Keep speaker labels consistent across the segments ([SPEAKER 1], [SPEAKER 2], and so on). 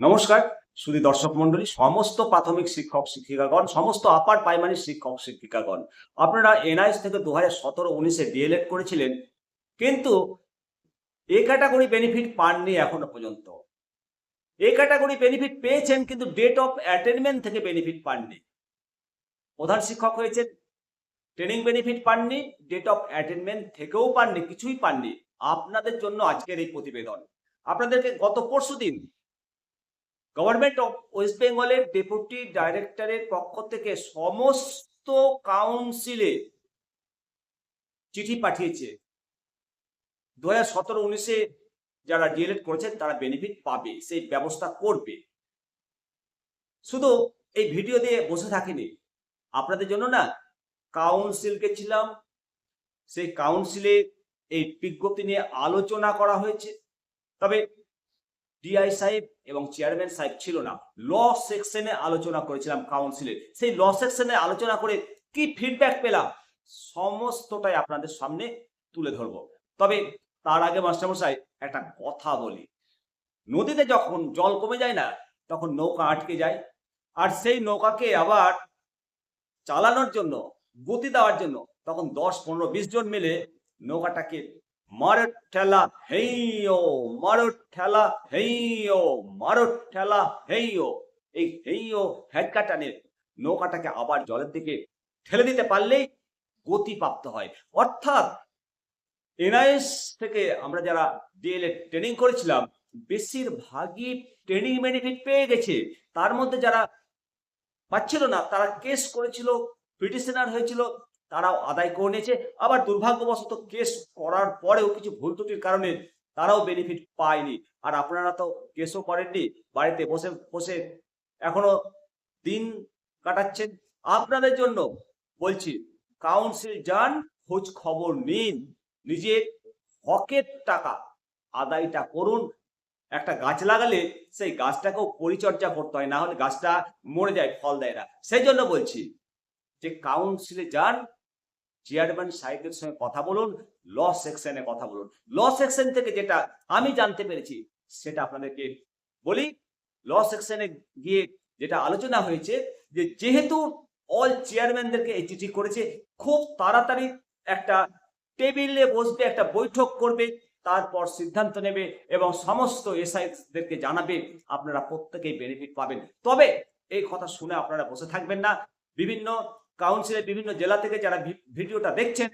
[SPEAKER 1] নমস্কার, শুধু দর্শক মন্ডলী সমস্ত প্রাথমিক শিক্ষক শিক্ষিকাগণ, সমস্ত আপার প্রাইমারি শিক্ষক শিক্ষিকাগণ। আপনারা এনআইএস থেকে দু হাজার সতেরো উনিশে ডিএলএড করেছিলেন, কিন্তু এ ক্যাটাগরি বেনিফিট পাননি এখনও পর্যন্ত। এ ক্যাটাগরি বেনিফিট পেয়েছেন, কিন্তু ডেট অফ অ্যাটেনমেন্ট থেকে বেনিফিট পাননি। প্রধান শিক্ষক হয়েছেন, ট্রেনিং বেনিফিট পাননি, ডেট অফ অ্যাটেনমেন্ট থেকেও পাননি, কিছুই পাননি। আপনাদের জন্য আজকের এই প্রতিবেদন। আপনাদেরকে গত পরশু দিন গভর্নমেন্ট অফ ওয়েস্ট বেঙ্গলের ডেপুটি ডাইরেক্টরের পক্ষ থেকে সমস্ত কাউন্সিলে চিঠি পাঠিয়েছে। দু হাজার সতেরো উনিশে যারা ডিএলএড করেছেন, তারা বেনিফিট পাবে, সেই ব্যবস্থা করবে। শুধু এই ভিডিও দিয়ে বসে থাকিনি, আপনাদের জন্য না কাউন্সিল গেছিলাম সেই কাউন্সিলে এই বিজ্ঞপ্তি নিয়ে আলোচনা করা হয়েছে। তবে ডিআই সাহেব এবং চেয়ারম্যান সাহেব ছিল না। ল সেকশনে আলোচনা করেছিলাম কাউন্সিলে সেই ল সেকশনে আলোচনা করে কি ফিডব্যাক পেলাম? সমস্তটাই আপনাদের সামনে তুলে ধরবো। তবে তার আগে মাস্টারমশাই, একটা কথা বলি। নদীতে যখন জল কমে যায় না, তখন নৌকা আটকে যায়। আর সেই নৌকাকে আবার চালানোর জন্য, গতি দেওয়ার জন্য তখন দশ পনেরো বিশ জন মিলে নৌকাটাকে মারট ঠেলা হেইও মারট ঠেলা হেইও মারট ঠেলা হেইও এই হেইও হেডকা টানে নৌকাটাকে আবার জলের দিকে ঠেলে দিতে পারলেই গতি প্রাপ্ত হয়। অর্থাৎ এনআইএস থেকে আমরা যারা ডিএলএড ট্রেনিং করেছিলাম, বেশিরভাগই ট্রেনিং বেনিফিট পেয়ে গেছে। তার মধ্যে যারা পাচ্ছিল না, তারা কেস করেছিল, পিটিশনার হয়েছিল তারাও আদায় করে নিয়েছে। আবার দুর্ভাগ্যবশত কেস করার পরেও কিছু ভুল ত্রুটির কারণে তারাও বেনিফিট পায়নি। আর আপনারা তো কেসও করেননি, বাড়িতে বসে বসে এখনও দিন কাটাচ্ছেন। আপনাদের জন্য বলছি কাউন্সিল যান, খোঁজ খবর নিন, নিজের হকের টাকা আদায়টা করুন। একটা গাছ লাগালে সেই গাছটাকেও পরিচর্যা করতে হয়, না হলে গাছটা মরে যায়, ফল দেয় না। সেই জন্য বলছি যে কাউন্সিলে যান চেয়ারম্যান সাহেবের সঙ্গে কথা বলুন, ল সেকশনে কথা বলুন। ল সেকশন থেকে যেটা আমি জানতে পেরেছি, সেটা আপনাদেরকে বলি। ল সেকশনে গিয়ে যেটা আলোচনা হয়েছে, যে যেহেতু অল চেয়ারম্যানদেরকে এই চিঠি করেছে, খুব তাড়াতাড়ি একটা টেবিলে বসবে, একটা বৈঠক করবে, তারপর সিদ্ধান্ত নেবে এবং সমস্ত এসআইদেরকে জানাবে, আপনারা প্রত্যেকেই বেনিফিট পাবেন। তবে এই কথা শুনে আপনারা বসে থাকবেন না। বিভিন্ন কাউন্সিলের বিভিন্ন জেলা থেকে যারা ভিডিওটা দেখছেন,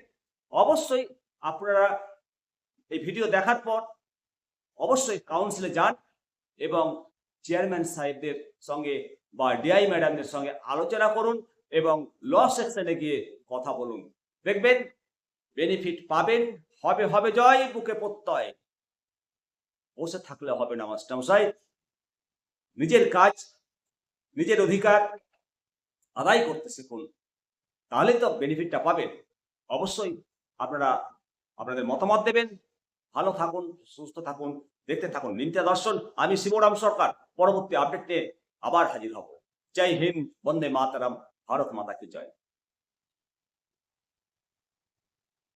[SPEAKER 1] অবশ্যই আপনারা এই ভিডিও দেখার পর অবশ্যই কাউন্সিলে যান এবং চেয়ারম্যান সাহেবদের সঙ্গে বা ডিআই ম্যাডামদের সঙ্গে আলোচনা করুন এবং ল সেকশনে গিয়ে কথা বলুন। দেখবেন বেনিফিট পাবেন, হবে হবে, জয়, বুকে প্রত্যয়। বসে থাকলে হবে না মাস্টারমশাই নিজের কাজ, নিজের অধিকার আদায় করতে শিখুন। তাহলে তো বেনিফিটটা পাবেন। অবশ্যই আপনারা আপনাদের মতামত দেবেন। ভালো থাকুন, সুস্থ থাকুন, দেখতে থাকুন। নিত্যা দর্শন, আমি শিবরাম সরকার। পরবর্তী আপডেটে আবার হাজির হব। জয় হিন্দ, বন্দে মাতারাম, ভারত মাতাকে জয়।